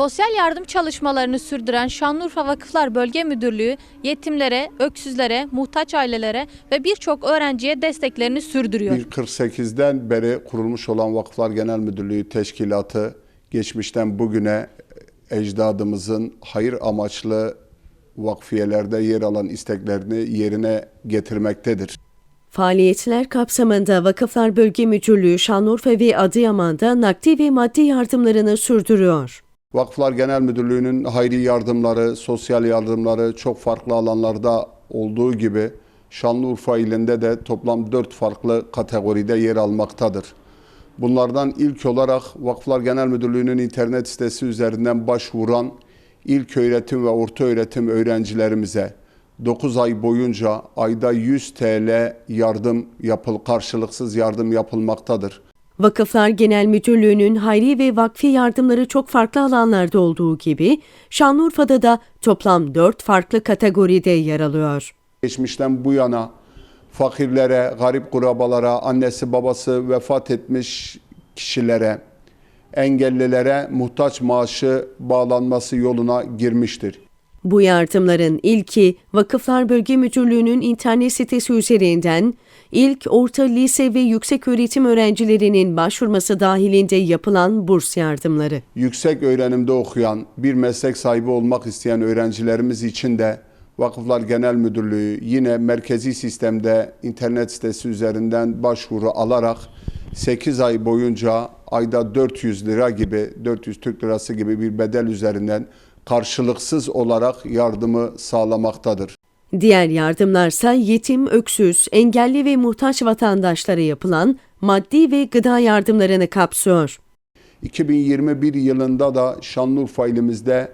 Sosyal yardım çalışmalarını sürdüren Şanlıurfa Vakıflar Bölge Müdürlüğü yetimlere, öksüzlere, muhtaç ailelere ve birçok öğrenciye desteklerini sürdürüyor. 48'den beri kurulmuş olan Vakıflar Genel Müdürlüğü Teşkilatı geçmişten bugüne ecdadımızın hayır amaçlı vakfiyelerde yer alan isteklerini yerine getirmektedir. Faaliyetler kapsamında Vakıflar Bölge Müdürlüğü Şanlıurfa ve Adıyaman'da nakdi ve maddi yardımlarını sürdürüyor. Vakıflar Genel Müdürlüğü'nün hayri yardımları, sosyal yardımları çok farklı alanlarda olduğu gibi Şanlıurfa ilinde de toplam 4 farklı kategoride yer almaktadır. Bunlardan ilk olarak Vakıflar Genel Müdürlüğü'nün internet sitesi üzerinden başvuran ilk öğretim ve orta öğretim öğrencilerimize 9 ay boyunca ayda 100 TL yardım yapıl karşılıksız yardım yapılmaktadır. Vakıflar Genel Müdürlüğü'nün hayri ve vakfi yardımları çok farklı alanlarda olduğu gibi Şanlıurfa'da da toplam 4 farklı kategoride yer alıyor. Geçmişten bu yana fakirlere, garip kurabalara, annesi babası vefat etmiş kişilere, engellilere muhtaç maaşı bağlanması yoluna girmiştir. Bu yardımların ilki Vakıflar Bölge Müdürlüğü'nün internet sitesi üzerinden ilk orta lise ve yüksek öğretim öğrencilerinin başvurması dahilinde yapılan burs yardımları. Yüksek öğrenimde okuyan, bir meslek sahibi olmak isteyen öğrencilerimiz için de Vakıflar Genel Müdürlüğü yine merkezi sistemde internet sitesi üzerinden başvuru alarak 8 ay boyunca ayda 400 lira gibi, 400 Türk lirası gibi bir bedel üzerinden karşılıksız olarak yardımı sağlamaktadır. Diğer yardımlarsa yetim, öksüz, engelli ve muhtaç vatandaşlara yapılan maddi ve gıda yardımlarını kapsıyor. 2021 yılında da Şanlıurfa ilimizde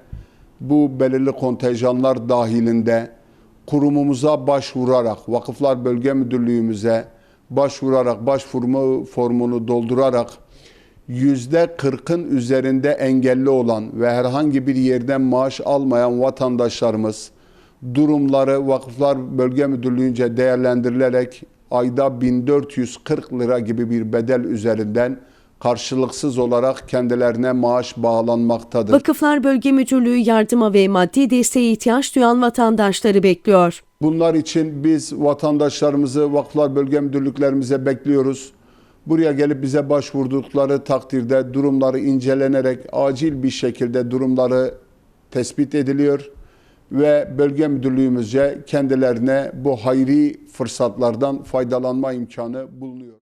bu belirli kontenjanlar dahilinde kurumumuza başvurarak, Vakıflar Bölge Müdürlüğümüze başvurarak, başvurma formunu doldurarak yüzde 40'ın üzerinde engelli olan ve herhangi bir yerden maaş almayan vatandaşlarımız durumları Vakıflar Bölge Müdürlüğü'nce değerlendirilerek ayda 1440 lira gibi bir bedel üzerinden karşılıksız olarak kendilerine maaş bağlanmaktadır. Vakıflar Bölge Müdürlüğü yardıma ve maddi desteğe ihtiyaç duyan vatandaşları bekliyor. Bunlar için biz vatandaşlarımızı Vakıflar Bölge Müdürlüklerimize bekliyoruz. Buraya gelip bize başvurdukları takdirde durumları incelenerek acil bir şekilde durumları tespit ediliyor ve bölge müdürlüğümüzce kendilerine bu hayri fırsatlardan faydalanma imkanı bulunuyor.